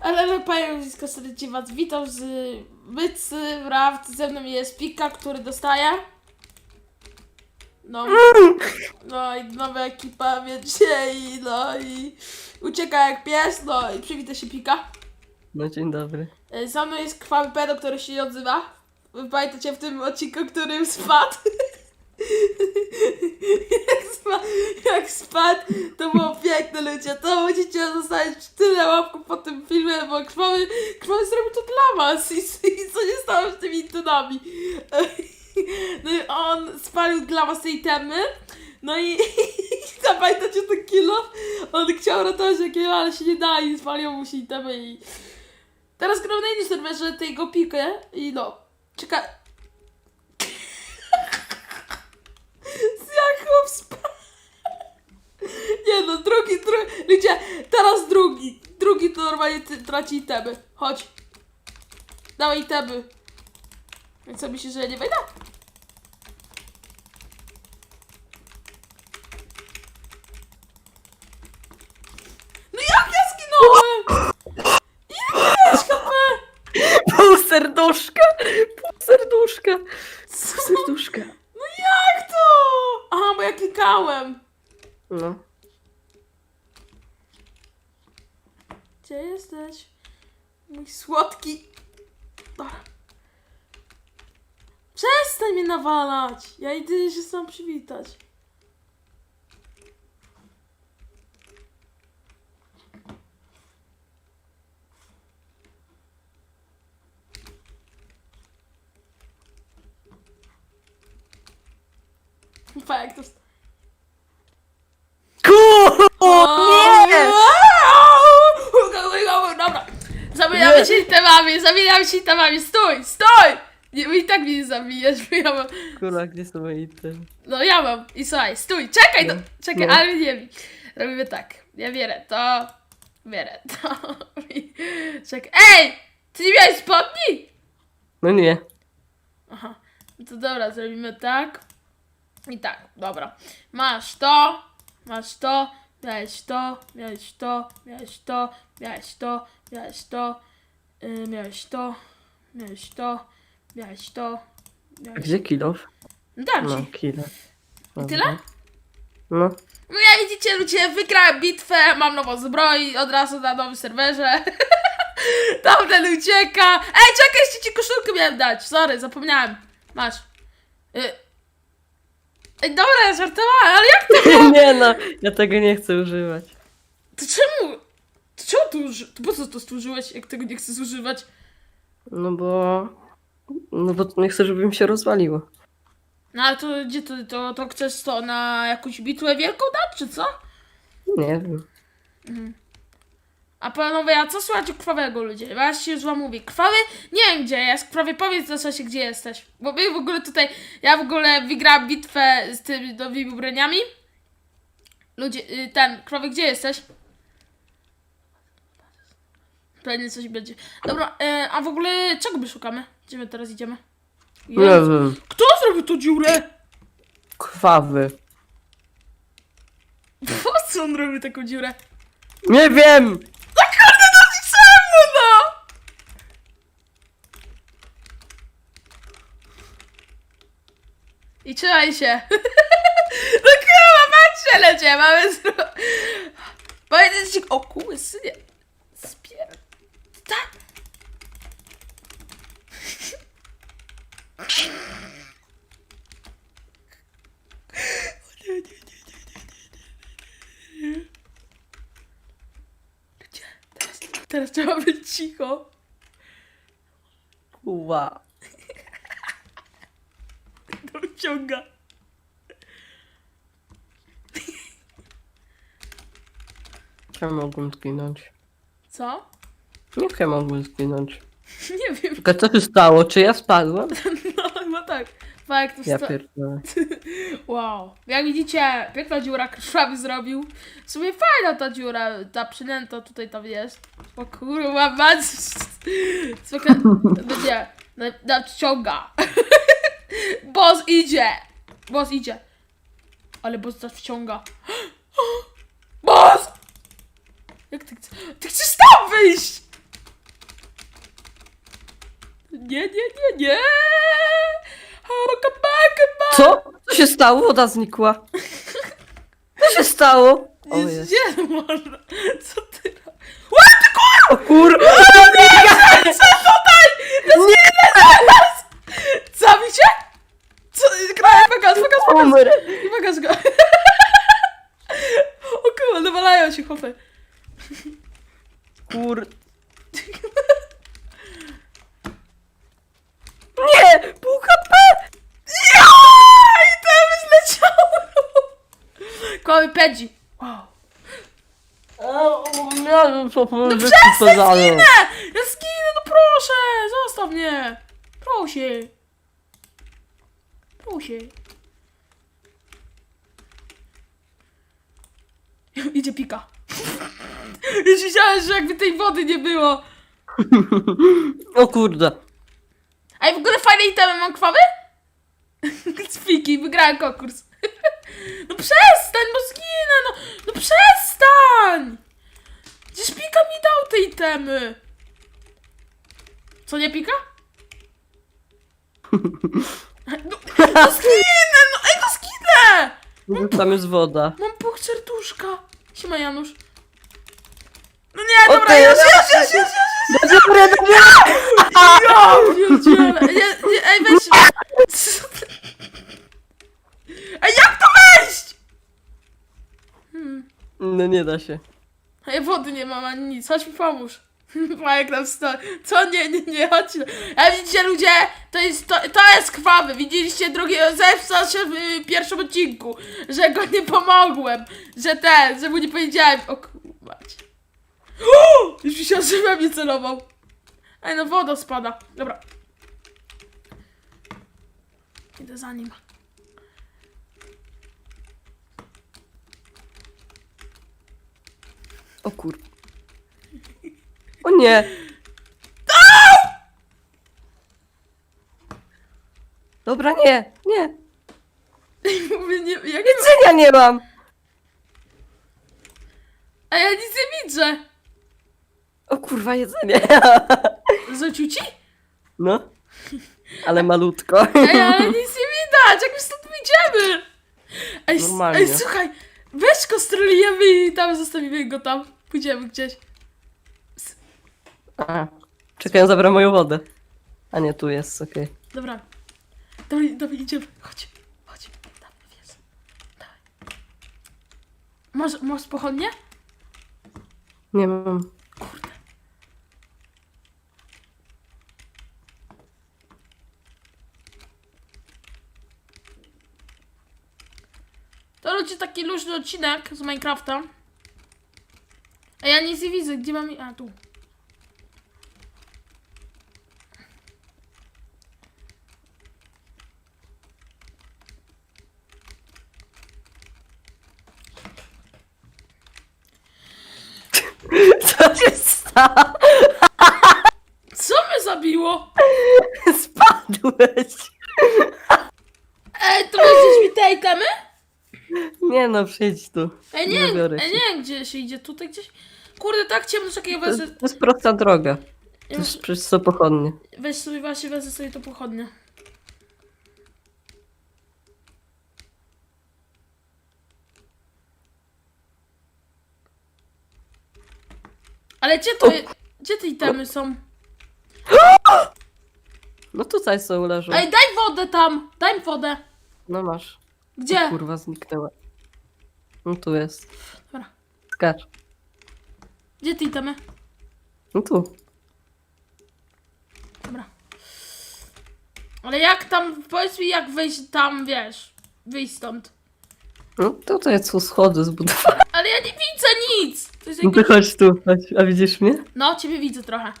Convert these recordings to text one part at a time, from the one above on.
Ale panie blisko serdecznie was witam z Mycy Raft. Ze mną jest Pika, który dostaje. No, no i nowa ekipa, wiecie, i no i ucieka jak pies, no i przywita się Pika. No dzień dobry. E, Za mną jest krwawy pedo, który się nie odzywa. Pamiętacie w tym odcinku, którym spadł? Jak, spa jak spadł, to było piękne ludzie. To musicie zostawić tyle łapków po tym filmie, bo krwawy, krwawy zrobił to dla was. I, i co nie stało z tymi tunami? no i on spalił dla was tej temy. No i zapamiętacie ten kilo? On chciał ratować jakiego, ale się nie da i spalił mu się itemy i... Teraz gram na innym serwerze tej go pikę i no, czeka... Jak chłop spa... Nie no, drugi, drugi, ludzie, teraz drugi, drugi to normalnie traci itemy, chodź. Dawaj itemy. Więc co myślisz, że ja nie wejdę? No jak ja zginąłem? Ile miałeś HP? Pół serduszka! Pół serduszka! Pół serduszka. No jak to? Aha, bo ja klikałem. No. Gdzie jesteś? Mój słodki. Dobra. Przestań mnie nawalać. Ja idę się sam przywitać. Fakt, to jest... Kurwa! Nie! Dobra. Zamieniamy Nie. się temami, zamieniamy się temami. Stój, stój! Nie, i tak mnie nie zabijesz, bo ja mam... Kurwa, gdzie są moje itemy? No ja mam. I słuchaj, stój, czekaj, no, No. czekaj, No. ale nie wiem. Robimy tak. Ja bierę to, bierę to. Czekaj. Ej! Ty nie miałeś spodni? No nie. Aha. No to dobra, zrobimy tak. I tak, dobra. Masz to, masz to, miałeś to, miałeś to, miałeś to, miałeś to, miałeś to, yy, miałeś to, miałeś to, miałeś to, A miałeś... gdzie kilof? Dam No, ci. kilo. I tyle? No. No ja widzicie ludzie, wygrałem bitwę, mam nową zbroj, od razu na nowym serwerze. Tamten ucieka. Ej, czekaj, jeszcze ci koszulkę miałem dać. Sorry, zapomniałem. Masz. Y... Ej, dobra, ja żartowałem, ale jak ty... Nie no, ja tego nie chcę używać. To czemu? To czemu tu uży... To po co to stworzyłeś, jak tego nie chcesz używać? No bo... No bo nie chcę, żeby mi się rozwaliło. No ale to gdzie to, to, to chcesz to na jakąś bitwę wielką dać, czy co? Nie wiem. A panowie, a co słychać u krwawego ludzie? Ja się już wam mówię. Krwawy? Nie wiem gdzie jest. Krwawy, powiedz na czasie gdzie jesteś. Bo my w ogóle tutaj, ja w ogóle wygrałam bitwę z tymi nowymi ubraniami. Ludzie, y, ten, krwawy gdzie jesteś? Pewnie coś będzie. Dobra, y, a w ogóle czego my szukamy? Gdzie my teraz idziemy? Jezu, wiem. Kto zrobił tą dziurę? Krwawy. Po co on robi taką dziurę? Nie wiem! No kurde, no czemu no? I trzymaj się. No kurwa, patrzcie, lecie, mamy zro... Powiedz ci... O kurwa, synie. Spier... Tak. Nie, nie, nie, nie, nie, nie, nie, Ludzie, teraz, teraz trzeba być cicho. Kurwa. To wyciąga. Ja mogłem zginąć. Co? Ja mogłem zginąć? Nie wiem. Tylko co się stało? Czy ja spadłem? No chyba tak. Fakt, to Ja sta- pierdolę. Wow. Jak widzicie, piękna dziura krwawy zrobił. W sumie fajna ta dziura, ta przynęta tutaj tam jest. O kurwa, mać. Zwykle będzie na- nadciąga. Boss idzie. Boss idzie. Ale boss nas wciąga. Boss! Jak ty chcesz? Ty chcesz tam wyjść! Nie, nie, nie, nie! Co? Co się stało? Woda znikła. Co się stało? O, Jest jest. gdzie można? Co ty robisz? O kur... Zabić się? Co? Kraję, pokaż, pokaż, pokaż! Umrę. I pokaż go. O kurwa, nawalają się chłopy. Kur... Nie! Pół HP! To by zleciało. Kłamy pędzi. Wow. O, nie, co No rzeczy przestań, zginę! Ja zginę, no proszę! Zostaw mnie! Proszę. Proszę. Idzie pika. Już myślałem, że jakby tej wody nie było. O kurde. A i w ogóle fajne itemy mam krwawy? Z piki, wygrałem konkurs. No przestań, bo zginę, no, no przestań! Gdzież pika mi dał te itemy? Co nie pika? No, no zginę, no ej, no zginę! Tam jest woda. Mam pół serduszka. Siema Janusz. No nie, O dobra, ty, już, już, już, już, już, już. Dobra, dobra. Ja pierdzielę. Nie, nie, ej, weź. Ej, jak to wejść? Hmm. No nie da się. Ej, wody nie mam ani nic. Chodź mi pomóż. Majek nam stoi. Co? Nie, nie, nie, chodź. Ej, widzicie ludzie? To jest, to, to jest krwawy. Widzieliście drugiego zepsuł się w y, pierwszym odcinku. Że go nie pomogłem. Że ten, że mu nie powiedziałem. O. Już myślałem, że we mnie celował. Ej, no woda spada. Dobra. Idę za nim. O kur... O nie! Dobra, nie, nie. Mówię, nie, jak Jedzenia nie mam! A ja nic nie widzę. O kurwa, jedzenie. Rzucił ci? No. Ale malutko. Ej, ale nic nie widać, jak my stąd wyjdziemy. Ej, s- Normalnie. ej słuchaj, weź go strolujemy i tam zostawimy go tam. Pójdziemy gdzieś. A, czekaj, on zabrał moją wodę. A nie, tu jest, okej. Dobra. Dawaj, dawaj, idziemy. Chodź, chodź. Dawaj, wiesz. Dawaj. Masz, masz pochodnie? Nie mam. Taki luźny odcinek z Minecrafta. A ja nic nie widzę, gdzie mam... A, tu. Co się stało? Co mnie zabiło? Spadłeś. Ej, to weźmiesz mi te itemy? Nie no, przyjdź tu. Ej, nie, Zabiorę ej, ci. nie, gdzie się idzie? Tutaj gdzieś? Kurde, tak ciemno, czekaj, ja To wezmę... to jest prosta droga. To Ja jest przecież pochodnie. Weź sobie właśnie, wezmę sobie to pochodnie. Ale gdzie to. Gdzie te itemy są? No tutaj są leżą. Ej, daj wodę tam! Daj wodę! No masz. Gdzie? Kurwa, zniknęła. No tu jest. Dobra. Skacz. Gdzie te itemy? No tu. Dobra. Ale jak tam, powiedz mi jak wejść tam, wiesz, wyjść stąd. No tutaj są schody zbudowane. Ale ja nie widzę nic! To jest No to jakiś... chodź tu, chodź. A widzisz mnie? No, ciebie widzę trochę.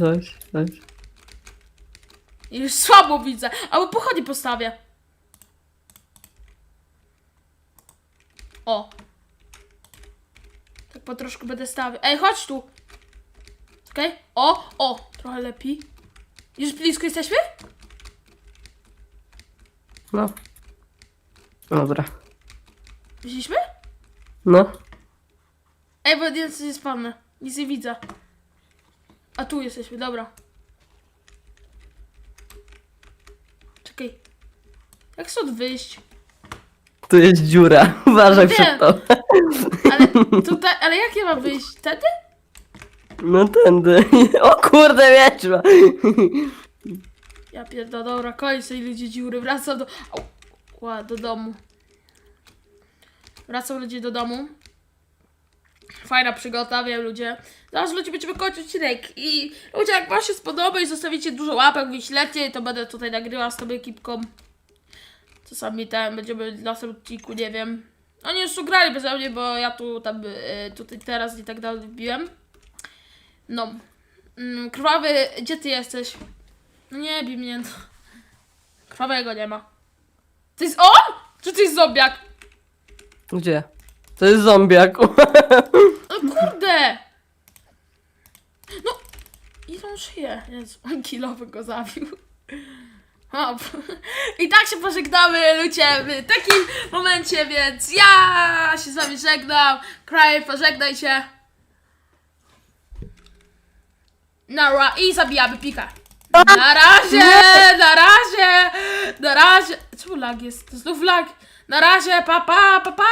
Chodź, chodź. I Już słabo widzę, albo pochodnie postawię. O. Tak po troszkę będę stawiał. Ej, chodź tu. Okej? O, o, trochę lepiej. Już blisko jesteśmy? No. Dobra. Widzieliśmy? No. Ej, bo nic nie spadnę. Nic nie widzę. A tu jesteśmy, dobra. Czekaj. Jak stąd wyjść? Tu jest dziura. Uważaj Wiem. przed to. Ale tutaj, ale jak ja mam wyjść? Wtedy? No tędy. O kurde, wiedźma. Ja pierdolę, dobra, koniec tej ludzie dziury, wracam do... Au. Ła, do domu. Wracam ludzie do domu. Fajna przygoda, wiem ludzie. Zaraz ludzie będziemy kończyć odcinek i ludzie jak wam się spodoba i zostawicie dużo łapek, wyślecie, to będę tutaj nagrywała z tą ekipką. Czasami tam będziemy w następnym odcinku, nie wiem. Oni już tu grali beze mnie, bo ja tu tam, e, tutaj teraz nie tak dalej wbiłem. No. Mm, Krwawy, gdzie ty jesteś? No nie bij mnie. no. Krwawego nie ma. To jest on? Czy to jest zombiak? Gdzie? To jest zombiak. No kurde! No! Ile on żyje? Jezu, on kilowy go zabił. O, I tak się pożegnamy, ludzie, w takim momencie, więc ja się z wami żegnam. Kraj, pożegnaj się. Nara i zabijamy pika. Na razie, na razie, na razie. Czemu lag jest? Znów lag. Na razie, pa, pa, pa, pa.